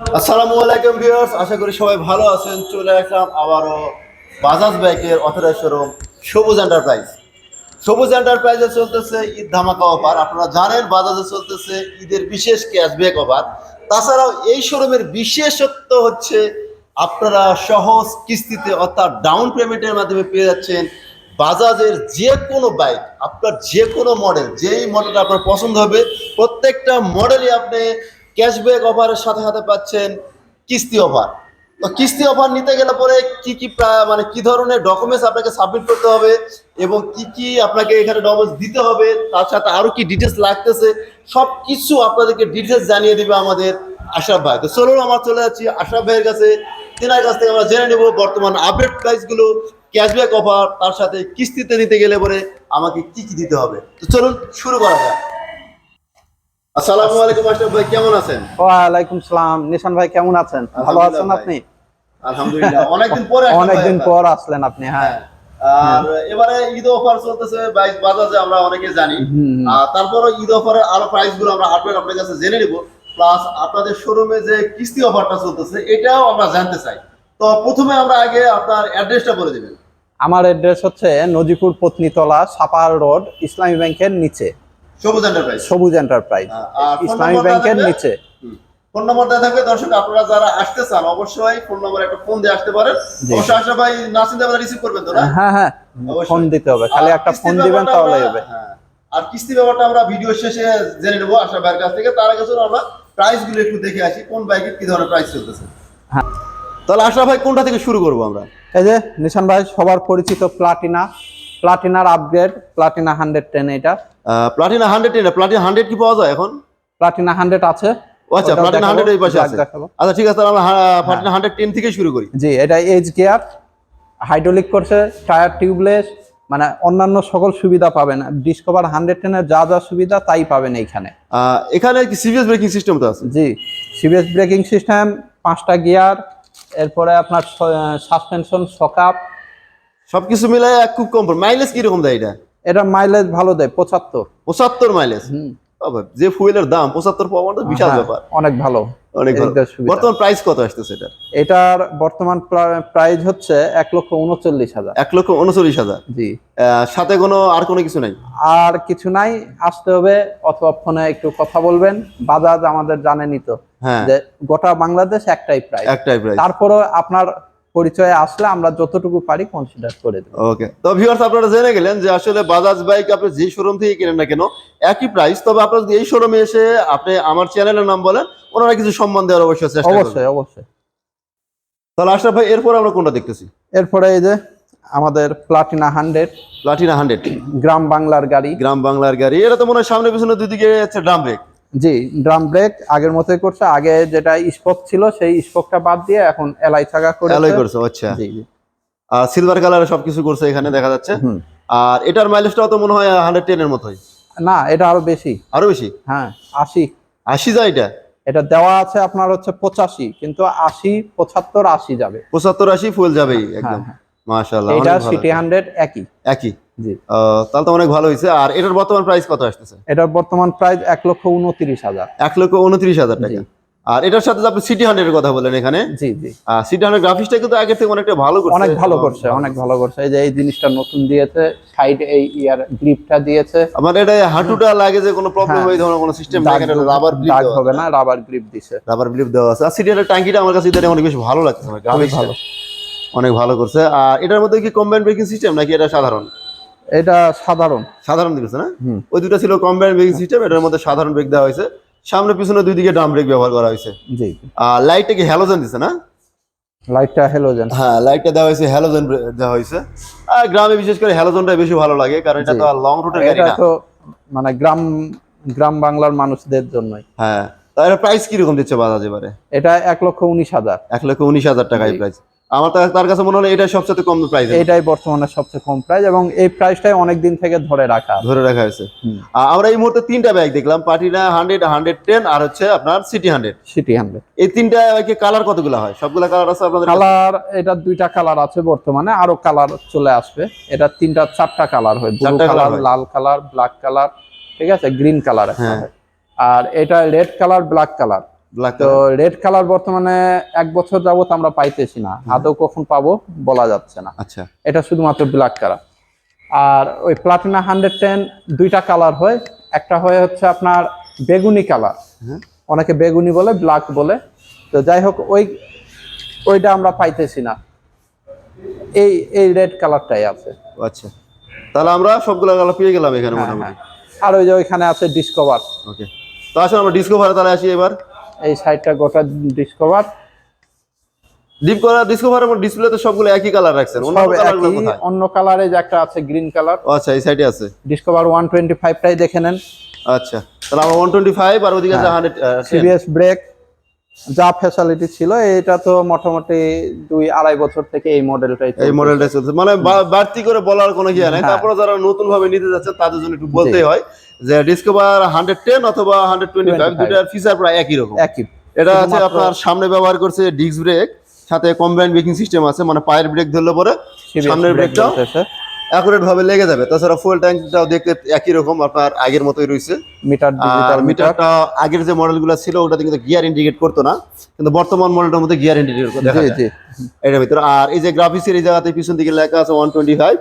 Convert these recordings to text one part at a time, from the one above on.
আসসালামু আলাইকুম ভিউয়ার্স, আশা করি সবাই ভালো আছেন। চলে আসলাম আবারও বাজাজ বাইকের অথরাইজ শোরুম সবুজ এন্টারপ্রাইজ সবুজ এন্টারপ্রাইজে চলতেছে ঈদ ধামাকা অফার আপনারা জানেন বাজাজে চলতেছে ঈদের বিশেষ ক্যাশব্যাক অফার তাছাড়াও এই শোরুমের বিশেষত্ব হচ্ছে আপনারা সহজ কিস্তিতে অর্থাৎ ডাউন পেমেন্টের মাধ্যমে পেয়ে যাচ্ছেন বাজাজের যে কোনো বাইক আপনার যে কোনো মডেল যেই মডেলটা আপনার পছন্দ হবে, প্রত্যেকটা মডেলই আপনি ক্যাশব্যাক অফারের সাথে সাথে পাচ্ছেন কিস্তি অফার তো কিস্তি অফার নিতে গেলে পরে কি কি মানে কি ধরনের ডকুমেন্টস আপনাকে সাবমিট করতে হবে এবং কি কি আপনাকে এখানে ডকুমেন্টস দিতে হবে, তার সাথে আরও কি ডিটেলস লাগতেছে সব কিছু আপনাদেরকে ডিটেলস জানিয়ে দিবে আমাদের আশরাফ ভাই। তো চলুন, আমার চলে যাচ্ছি আশরাফ ভাইয়ের কাছে। তেনার কাছ থেকে আমরা জেনে নেব বর্তমান আপডেট প্রাইসগুলো ক্যাশব্যাক অফার তার সাথে কিস্তিতে নিতে গেলে পরে আমাকে কি কি দিতে হবে। তো চলুন, শুরু করা যাক। আসসালামু আলাইকুম আশরাফ ভাই কেমন আছেন? ওয়ালাইকুম সালাম। নিশান ভাই কেমন আছেন? ভালো আছেন আপনি? আলহামদুলিল্লাহ। অনেকদিন পরে অনেকদিন পর আসলেন আপনি হ্যাঁ। আর এবারে ঈদ অফার চলতেছে বাইক বাজাজে আমরা অনেকে জানি। তারপরে ঈদ অফারের আরও প্রাইসগুলো আমরা আপডেট আপনার কাছে জেনে নিব। প্লাস আপনাদের শোরুমে যে কিস্তি অফারটা চলতেছে এটাও আমরা জানতে চাই। তো প্রথমে আমরা আগে আপনার অ্যাড্রেসটা বলে দিবেন। আমার অ্যাড্রেস হচ্ছে নজিপুর পত্নীতলা সাপার রোড ইসলামী ব্যাংকের নিচে। সবুজ এন্টারপ্রাইজ সবুজ এন্টারপ্রাইজ আর ইসলামী ব্যাংকের নিচে। ফোন থাকবে দর্শক আপনারা যারা আসতে চান অবশ্যই ফোন নম্বর একটা ফোন দিয়ে আসতে পারেন। অবশ্যই আশা ভাই না চিন্তা করে রিসিভ করবেন তো না? হ্যাঁ হ্যাঁ ফোন দিতে হবে খালি একটা ফোন দিবেন তাহলে হবে। হ্যাঁ। আর কিস্তি ব্যাপারটা আমরা ভিডিও শেষে জেনে নেব আশা ভাইয়ের কাছ থেকে। তার আগে চলুন আমরা প্রাইসগুলো একটু দেখে আসি কোন বাইকের কি ধরনের প্রাইস চলতেছে। হ্যাঁ। তাহলে আশা ভাই কোনটা থেকে শুরু করব আমরা? এই যে নিশান ভাই সবার পরিচিত প্লাটিনা প্লাটিনার আপগ্রেড প্লাটিনা হান্ড্রেড টেন এটা। Platina hundred ten Platina hundred কি পাওয়া যায় এখন? প্লাটিনা হান্ড্রেড আছে। আচ্ছা ওটাও প্লাটিনা হান্ড্রেড এই পাশে আছে। আচ্ছা ঠিক আছে আমরা প্লাটিনা হান্ড্রেড টেন থেকে শুরু করি। জি এটা গিয়ার হাইড্রোলিক করছে টায়ার টিউবলেস মানে অন্যান্য সকল সুবিধা পাবেন ডিসকভার হান্ড্রেড টেনের যা যা সুবিধা তাই পাবেন এইখানে। এখানে কি সিরিয়াস ব্রেকিং সিস্টেম তো আছে? জি সিবিএস ব্রেকিং সিস্টেম পাঁচটা গিয়ার এরপরে আপনার সাসপেনশন সকাপ সবকিছু মিলে খুব কম মাইলেজ কীরকম দেয় এটা? এটা মাইলেজ ভালো দেয় পঁচাত্তর। পঁচাত্তর মাইলেজ যে ফুয়েলের দাম পঁচাত্তর পাওয়া মানে তো বিশাল হ্যাঁ, ব্যাপার। অনেক ভালো। অনেক। বর্তমান প্রাইস কত আসতেছে এটা এটার বর্তমান প্রাইস হচ্ছে এক লক্ষ উনচল্লিশ হাজার। এক লক্ষ উনচল্লিশ হাজার? জি। সাথে কোনো আর কোনো কিছু নাই? আর কিছু নাই আসতে হবে অথবা ফোনে একটু কথা বলবেন। বাজাজ আমাদের জানেনই তো হ্যাঁ। যে গোটা বাংলাদেশ একটাই প্রাইস একটাই প্রাইস তারপরে আপনার পরিচয়ে আসলে আমরা যতটুকু পারি কনসিডার করে দেবো। ওকে তো ভিউয়ার্স আপনারা জেনে গেলেন যে আসলে বাজাজ বাইক আপনি যে শোরুম থেকে কেনেন না কেন একই প্রাইস তবে আপনারা যদি এই শোরুমে এসে আপনি আমার চ্যানেলের নাম বলেন ওনারা কিছু সম্মান দেওয়ার অবশ্যই চেষ্টা অবশ্যই অবশ্যই। তাহলে আশরাফ ভাই এরপর আমরা কোনটা দেখতেছি? এরপরে এই যে আমাদের প্লাটিনা হান্ড্রেড প্লাটিনা হান্ড্রেড গ্রাম বাংলার গাড়ি। গ্রাম বাংলার গাড়ি। এটা তো মনে হয় সামনে পিছনে দুই দিকে ড্রাম ব্রেক জি ড্রাম ব্রেক আগের মতোই করছে। আগে যেটা স্পোক ছিল সেই স্পোকটা বাদ দিয়ে এখন এলাই থাকা করে অ্যালয় করছে আচ্ছা। জি জি। আর সিলভার কালারে সবকিছু করছে এখানে দেখা যাচ্ছে। আর এটার মাইলেজটাও তো মনে হয় হান্ড্রেড টেন এর মতোই। না এটা আরও বেশি। আরও বেশি? হ্যাঁ আশি। আশি যায় এটা? এটা দেওয়া আছে আপনার হচ্ছে পঁচাশি কিন্তু আশি পঁচাত্তর আশি যাবে। পঁচাত্তর আশি ফুল যাবেই একদম। হ্যাঁ, মাশাআল্লাহ এটা সিটি হান্ড্রেড একই। একই। জি। তাহলে তো অনেক ভালো হয়েছে আর এটার বর্তমান প্রাইস কত আসতেছে? এটার বর্তমান প্রাইস এক লক্ষ উনত্রিশ হাজার। এক লক্ষ উনত্রিশ হাজার টাকা। আর এটার সাথে আপনি সিটি হান্ড্রেডের কথা বলেন এখানে জি জি। সিটি হান্ড্রেড গ্রাফিক্সটা কিন্তু আগের থেকে অনেকটা ভালো করছে। অনেক ভালো করছে অনেক ভালো করছে। এই যে এই জিনিসটা নতুন দিয়েছে সাইড এই ইয়ার গ্রিপটা দিয়েছে। আমার এটা হাঁটুটা লাগে যে কোনো প্রবলেম হ্যাঁ। হয় ধরনের কোনো সিস্টেম দাগ রাবার দাগ হবে না রাবার গ্রিপ দিছে। রাবার গ্রিপ দেওয়া আছে। আর সিটি হান্ড্রেড ট্যাঙ্কিটা আমার কাছে এটা অনেক বেশি ভালো লাগছে আমার টা। ভালো। অনেক ভালো করছে। আর এটার মধ্যে কি কম্বাইন্ড ব্রেকিং সিস্টেম নাকি এটা সাধারণ? এটা সাধারণ। সাধারণ দিয়েছে না। ওই দুটো ছিল কম্বাইন ব্রেকিং সিস্টেম এটার মধ্যে সাধারণ ব্রেক দেওয়া হয়েছে। সামনে পিছনে দুই দিকে ড্রাম ব্রেক ব্যবহার করা হয়েছে। জি। আর লাইটটা কি হ্যালোজেন দিছে না? লাইটটা হ্যালোজেন হ্যাঁ লাইটটা দেওয়া হয়েছে হ্যালোজেন দেওয়া হয়েছে। আর গ্রামে বিশেষ করে হ্যালোজনটা বেশি ভালো লাগে কারণ এটা। তো লং রুটের গাড়ি এটা না। তো মানে গ্রাম গ্রাম বাংলার মানুষদের জন্যই। হ্যাঁ তার প্রাইস কীরকম দিচ্ছে বাজাজ এবারে? এটা এক লক্ষ উনিশ হাজার। এক লক্ষ উনিশ হাজার টাকায়। প্রাইস আমার তার কাছে মনে হলো এটা সবচেয়ে কম প্রাইস এটাই বর্তমানে সবচেয়ে কম প্রাইস এবং এই প্রাইসটাই অনেক দিন থেকে ধরে রাখা। ধরে রাখা হয়েছে। আমরা এই মুহূর্তে তিনটা ব্যাগ দেখলাম পার্টিনা হান্ড্রেড হান্ড্রেড টেন আর হচ্ছে আপনার সিটি হান্ড্রেড সিটি হান্ড্রেড এই তিনটা বাইকে কালার কতগুলো হয়? সবগুলা কালার আছে আপনাদের কালার এটা দুইটা কালার আছে বর্তমানে আরও কালার চলে আসবে। এটা তিনটা চারটা কালার হয় ব্লু কালার লাল কালার ব্ল্যাক কালার ঠিক আছে? গ্রিন কালার হ্যাঁ। আর এটা রেড কালার ব্ল্যাক কালার তো রেড কালার বর্তমানে এক বছর যাবত আমরা পাইতেছি না। আদৌ কখন পাবো বলা যাচ্ছে না। আচ্ছা। এটা শুধুমাত্র ব্ল্যাক কালার আর ওই প্লাটিনা হান্ড্রেড টেন দুইটা কালার হয়। একটা হয় হচ্ছে আপনার বেগুনি কালার হ্যাঁ। অনেকে বেগুনি বলে ব্ল্যাক বলে। তো যাই হোক ওই ওইটা আমরা পাইতেছি না। এই এই রেড কালারটাই আছে। আচ্ছা। তাহলে আমরা সবগুলো কালার পেয়ে গেলাম এখানে হ্যাঁ, মোটামুটি। হ্যাঁ। আর ওই যে ওইখানে আছে ডিসকভার ওকে তো আসলে আমরা ডিসকভারে তাহলে আসি এবার। এই সাইডটা গোটা ডিসকভার ডিপ করা ডিসকভার এবং ডিসপ্লেতে সবগুলো একই কালার রাখছেন অন্য কালারগুলো কোথায়? অন্য কালারে যে একটা আছে গ্রিন কালার আচ্ছা এই সাইডে আছে। ডিসকভার ওয়ান টোয়েন্টি ফাইভটাই দেখে নেন। আচ্ছা তাহলে আমরা ওয়ান টোয়েন্টি ফাইভ আর ওদিকে আছে হান্ড্রেড সিবিএস ব্রেক যা ফ্যাসিলিটি ছিল এটা তো মোটামুটি দুই আড়াই বছর থেকে এই মডেলটাই এই মডেলটা চলছে। মানে বাড়তি করে বলার কোনো ইয়ে নাই। হ্যাঁ। তারপরে যারা নতুন ভাবে নিতে যাচ্ছে তাদের জন্য একটু বলতেই হয়। যে ডিসকভার হান্ড্রেড টেন অথবা হান্ড্রেড টোয়েন্টি ফাইভ 25 দুটার ফিচার প্রায় একই রকম। একই। এটা আছে আপনার সামনে ব্যবহার করছে ডিস্ক ব্রেক সাথে কম্বাইন্ড ব্রেকিং সিস্টেম আছে মানে পায়ের ব্রেক ধরলে পরে সামনের ব্রেক ব্রেকটাও অ্যাকুরেট ভাবে লেগে যাবে। তাছাড়া ফুয়েল ট্যাঙ্কটাও দেখতে একই রকম আপনার আগের মতোই রয়েছে। মিটার ডিজিটাল মিটার মিটারটা আগের যে মডেলগুলো ছিল ওটাতে কিন্তু গিয়ার ইন্ডিকেট করতো না। কিন্তু বর্তমান মডেলটার মধ্যে গিয়ার ইন্ডিকেট দেখা যায়। এটার ভিতরে। আর এই যে গ্রাফিক্সের এই জায়গাতে পিছন দিকে লেখা আছে ওয়ান টোয়েন্টি ফাইভ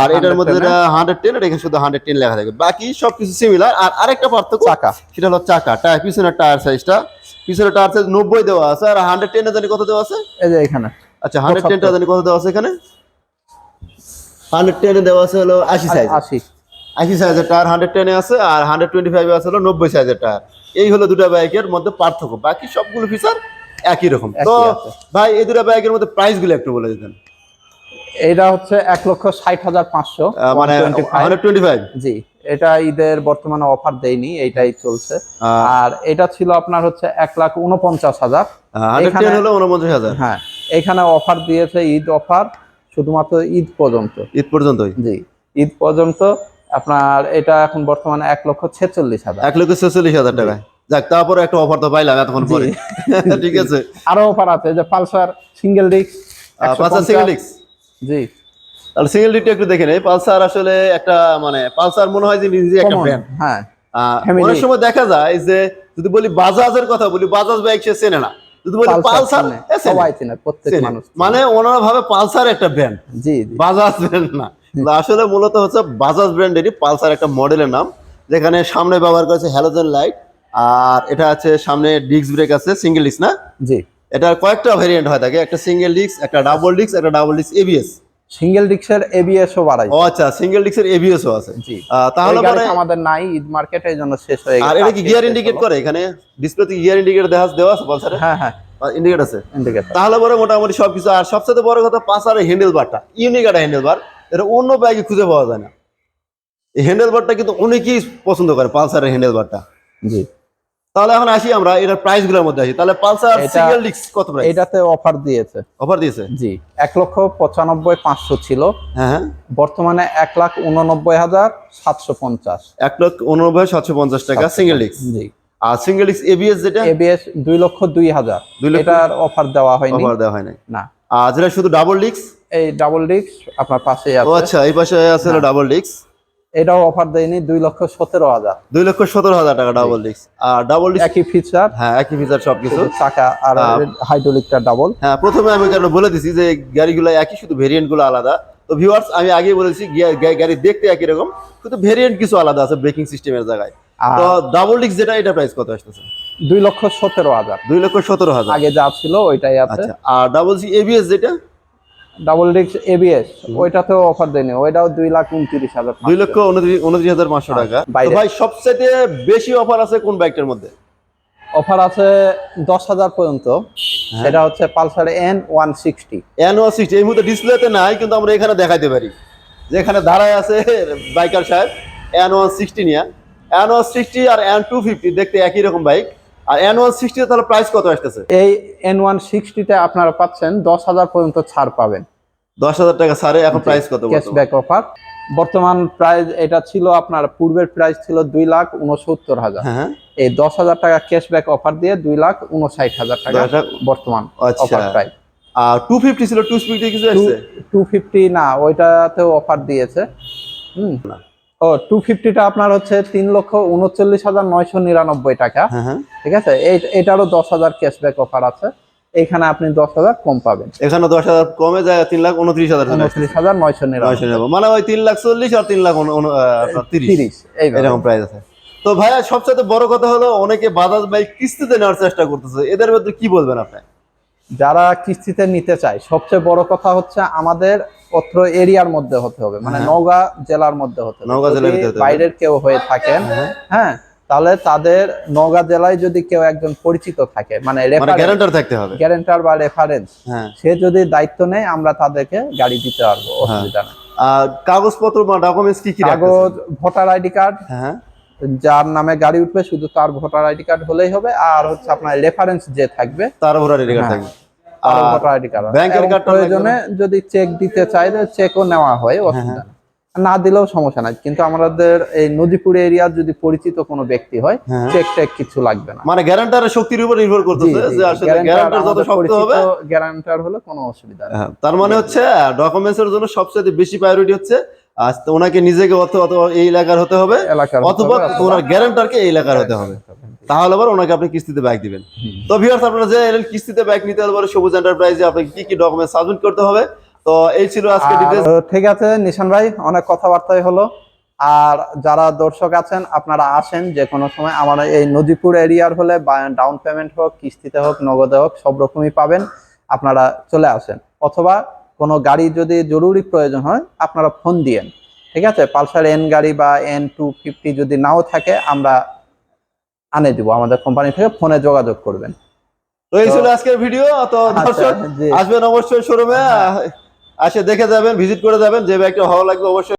আর এটার মধ্যে হান্ড্রেড টেন এটা শুধু হান্ড্রেড টেন লেখা থাকে বাকি সবকিছু সিমিলার আর আরেকটা পার্থক্য চাকা। সেটা হলো চাকা। টায়ার পিছনের টায়ার সাইজটা পিছনের টায়ার সাইজ নব্বই দেওয়া আছে আর হান্ড্রেড টেনে জানি কত দেওয়া আছে? এই যে এখানে। আচ্ছা হান্ড্রেড টেনটা জানি কত দেওয়া আছে এখানে? হান্ড্রেড টেনে দেওয়া আছে হলো আশি সাইজ আশি। আশি সাইজের টায়ার হান্ড্রেড টেনে আছে আর হান্ড্রেড টোয়েন্টি ফাইভে আছে হলো নব্বই সাইজের টায়ার। এই হলো দুটা বাইকের মধ্যে পার্থক্য। বাকি সবগুলো ফিচার একই রকম। তো ভাই এই দুটা বাইকের মধ্যে প্রাইসগুলো একটু বলে দিতেন। এটা হচ্ছে এক লক্ষ ষাট হাজার পাঁচশো মানে জি এটা ঈদের বর্তমানে অফার দেয়নি এইটাই চলছে। আর এটা ছিল আপনার হচ্ছে এক লাখ উনপঞ্চাশ হাজার। হ্যাঁ এখানে অফার দিয়েছে ঈদ অফার শুধুমাত্র ঈদ পর্যন্ত। ঈদ পর্যন্ত জি ঈদ পর্যন্ত আপনার এটা এখন বর্তমানে এক লক্ষ ছেচল্লিশ হাজার। এক লক্ষ ছেচল্লিশ হাজার টাকায়। যাক তারপরে একটা অফার তো পাইলাম এতক্ষণ পরে। ঠিক আছে। আরও অফার আছে যে Pulsar single disc Pulsar single disc জি। তাহলে সিঙ্গেল একটু পালসার আসলে একটা মানে পালসার মনে হয় যে নিজে একটা ব্র্যান্ড হ্যাঁ। অনেক সময় দেখা যায় যে যদি বলি বাজাজের কথা বলি বাজাজ বাইক সে চেনে না। যদি বলি পালসার। সবাই চেনে প্রত্যেক মানুষ মানে ওনারা ভাবে পালসার একটা ব্র্যান্ড জি বাজাজ ব্র্যান্ড না। আসলে মূলত হচ্ছে বাজাজ ব্র্যান্ডেরই পালসার একটা মডেলের নাম যেখানে সামনে ব্যবহার করেছে হ্যালোজেন লাইট আর এটা আছে সামনে ডিস্ক ব্রেক আছে সিঙ্গেল ডিস্ক না? জি। এটার কয়েকটা ভেরিয়েন্ট হয় থাকে একটা সিঙ্গেল ডিস্ক একটা ডাবল ডিস্ক একটা ডাবল ডিস্ক এবিএস সিঙ্গেল ডিস্কের এবিএসও বাড়াই। ও আচ্ছা সিঙ্গেল ডিস্কের এবিএসও আছে। জি। তাহলে পরে আমাদের নাই ঈদ মার্কেটে এই জন্য শেষ হয়ে গেছে। আর এটা কি গিয়ার ইন্ডিকেট করে এখানে? ডিসপ্লেতে গিয়ার ইন্ডিকেটর দেওয়া আছে পালসারে হ্যাঁ হ্যাঁ। ইন্ডিকেট আছে? ইন্ডিকেটর তাহলে পরে মোটামুটি সবকিছু আর সবচেয়ে বড় কথা পালসারের হ্যান্ডেল বারটা ইউনিক একটা হ্যান্ডেল বার এটা অন্য বাইকে খুঁজে পাওয়া যায় না। এই হ্যান্ডেল বারটা কিন্তু অনেকেই পছন্দ করে পালসারের হ্যান্ডেল বারটা জি। তাহলে এখন আসি আমরা এটার প্রাইসগুলোর মধ্যে আসি। তাহলে পালসার সিঙ্গেল ডিস্ক কত প্রাইস এটাতে অফার দিয়েছে। অফার দিয়েছে? জি এক লক্ষ পঁচানব্বই পাঁচশো ছিল। হ্যাঁ হ্যাঁ। বর্তমানে এক লাখ উননব্বই হাজার সাতশো পঞ্চাশ। এক লক্ষ উননব্বই সাতশো পঞ্চাশ টাকা সিঙ্গেল ডিস্ক জি। আর সিঙ্গেল ডিস্ক এবিএস যেটা? এবিএস দুই লক্ষ দুই হাজার? এটার অফার দেওয়া হয়নি। অফার দেওয়া হয় নাই না। আর যেটা শুধু ডাবল ডিস্ক এই ডাবল ডিস্ক আপনার পাশেই ও আছে আচ্ছা এই পাশে আছে হ্যাঁ। ডাবল ডিস্ক এটাও অফার দেয়নি দুই লক্ষ সতেরো হাজার। দুই লক্ষ সতেরো হাজার টাকা ডাবল ডিস্ক আর ডাবল ডিস্ক একই ফিচার হ্যাঁ একই ফিচার সবকিছু। চাকা আর হাইড্রোলিকটা ডাবল হ্যাঁ প্রথমে আমি কেন বলে দিছি যে গাড়িগুলো একই শুধু ভেরিয়েন্টগুলো আলাদা। তো ভিউয়ার্স আমি আগেই বলেছি গাড়ি দেখতে একই রকম কিন্তু ভেরিয়েন্ট কিছু আলাদা আছে ব্রেকিং সিস্টেমের জায়গায়। তো ডাবল ডিস্ক যেটা এটা প্রাইস কত আসতেছে? দুই লক্ষ সতেরো হাজার। দুই লক্ষ সতেরো হাজার। আগে যা ছিল ওইটাই আছে। আচ্ছা আর ডাবল সি এবিএস যেটা? ডাবল ডিস্ক এবিএস ওইটাতেও অফার দেয়নি ওইটাও দুই লাখ উনত্রিশ হাজার দুই লক্ষ উনত্রিশ হাজার পাঁচশো টাকা। তো ভাই সবচেয়ে বেশি অফার আছে কোন বাইকটার মধ্যে? অফার আছে দশ হাজার পর্যন্ত হ্যাঁ। সেটা হচ্ছে Pulsar N one sixty N one sixty এই মুহূর্তে ডিসপ্লেতে নাই কিন্তু আমরা এখানে দেখাইতে পারি। যেখানে দাঁড়ায় আছে বাইকার সাহেব এন ওয়ান সিক্সটি নিয়ে। এন ওয়ান সিক্সটি আর এন টু ফিফটি দেখতে একই রকম বাইক আর এন ওয়ান সিক্সটি তাহলে প্রাইস কত আসতেছে? এই এন ওয়ান সিক্সটিতে আপনারা পাচ্ছেন দশ হাজার পর্যন্ত ছাড় পাবেন। দশ হাজার টাকা ছাড়ে এখন প্রাইস কত ক্যাশব্যাক অফার বর্তমান প্রাইস এটা ছিল আপনার পূর্বের প্রাইস ছিল দুই লাখ উনসত্তর হাজার। হ্যাঁ এই দশ হাজার টাকা ক্যাশব্যাক অফার দিয়ে দুই লাখ উনষাট হাজার টাকা বর্তমান আচ্ছা। অফার প্রাইস আর টু ফিফটি ছিল টু স্পিডে কিছু টু ফিফটি না ওইটাতেও অফার দিয়েছে। হুম। ও টু ফিফটিটা আপনার হচ্ছে তিন লক্ষ উনচল্লিশ হাজার নয়শো নিরানব্বই টাকা। হ্যাঁ হ্যাঁ। ঠিক আছে? এই এটারও দশ হাজার ক্যাশব্যাক অফার আছে। এইখানে আপনি দশ হাজার কম পাবেন। এখানে দশ হাজার কমে যায় তিন লাখ উনত্রিশ হাজার উনত্রিশ হাজার নয়শো নিরানব্বই। মানে ওই তিন লাখ চল্লিশ আর তিন লাখ তিরিশ। এরকম প্রাইস আছে। তো ভাইয়া সবচেয়ে বড় কথা হলো অনেকে বাজাজ বাইক কিস্তিতে নেওয়ার চেষ্টা করতেছে। এদের মধ্যে কি বলবেন আপনি? যারা কিস্তিতে নিতে চায় সবচেয়ে বড় কথা হচ্ছে আমাদের অত্র এরিয়ার মধ্যে হতে হবে মানে হ্যাঁ। নওগাঁ জেলার মধ্যে হতে হবে। নওগাঁ জেলার ভিতরে বাইরের কেউ হয়ে থাকেন হ্যাঁ। তাহলে তাদের নওগাঁ জেলায় যদি কেউ একজন পরিচিত থাকে মানে মানে গ্যারান্টার থাকতে হবে। গ্যারেন্টার বা রেফারেন্স হ্যাঁ। সে যদি দায়িত্ব নেয় আমরা তাদেরকে গাড়ি দিতে পারব অসুবিধা নেই। আর কাগজপত্র বা ডকুমেন্টস কি কি কাগজ ভোটার আইডি কার্ড হ্যাঁ। যার নামে গাড়ি উঠবে শুধু তার ভোটার আইডি কার্ড হলেই হবে আর হচ্ছে আপনার রেফারেন্স যে থাকবে তার ভোটার আইডি কার্ড হ্যাঁ। থাকবে। ভোটার আইডি কার্ড ব্যাংকের এবং প্রয়োজনে যদি চেক দিতে চাই চেকও নেওয়া হয় হ্যাঁ, অসুবিধা না দিলেও সমস্যা নাই। কিন্তু আমাদের এই নদীপুর এরিয়ার যদি পরিচিত কোনো ব্যক্তি হয় হ্যাঁ। চেক টেক কিছু লাগবে না। মানে গ্যারান্টারের শক্তির উপর নির্ভর করতেছে যে আসলে গ্যারান্টার যত শক্ত হবে গ্যারান্টার হলে কোনো অসুবিধা নেই। হ্যাঁ, তার মানে হচ্ছে ডকুমেন্টস এর জন্য সবচেয়ে বেশি প্রায়োরিটি হচ্ছে ওনাকে নিজেকে অথবা এই এলাকার হতে হবে অথবা ওনার গ্যারান্টারকে এই এলাকার হতে হবে। তাহলে আবার ওনাকে আপনি কিস্তিতে বাইক দিবেন। তো ভিউয়ার্স আপনারা যে এলেন কিস্তিতে বাইক নিতে হলে পরে সবুজ এন্টারপ্রাইজে আপনাকে কি কি ডকুমেন্ট সাবমিট করতে হবে? তো এই ছিল আজকে আর, ডিটেলস ঠিক আছে নিশান ভাই অনেক কথাবার্তাই হলো। আর যারা দর্শক আছেন আপনারা আসেন যে কোনো সময়। আমার এই নদীপুর এরিয়ার হলে ডাউন পেমেন্ট হোক কিস্তিতে হোক নগদে হোক সব রকমই পাবেন। আপনারা চলে আসেন। অথবা কোনো গাড়ি যদি জরুরি প্রয়োজন হয় আপনারা ফোন দিয়েন। ঠিক আছে? পালসার এন গাড়ি বা এন টু ফিফটি যদি নাও থাকে আমরা আনে দিব আমাদের কোম্পানি থেকে ফোনে যোগাযোগ করবেন। তো এই ছিল আজকের ভিডিও তো আচ্ছা, দর্শক আসবেন অবশ্যই শোরুমে আসে দেখে যাবেন ভিজিট করে যাবেন যে ব্যাগটা ভালো লাগবে অবশ্যই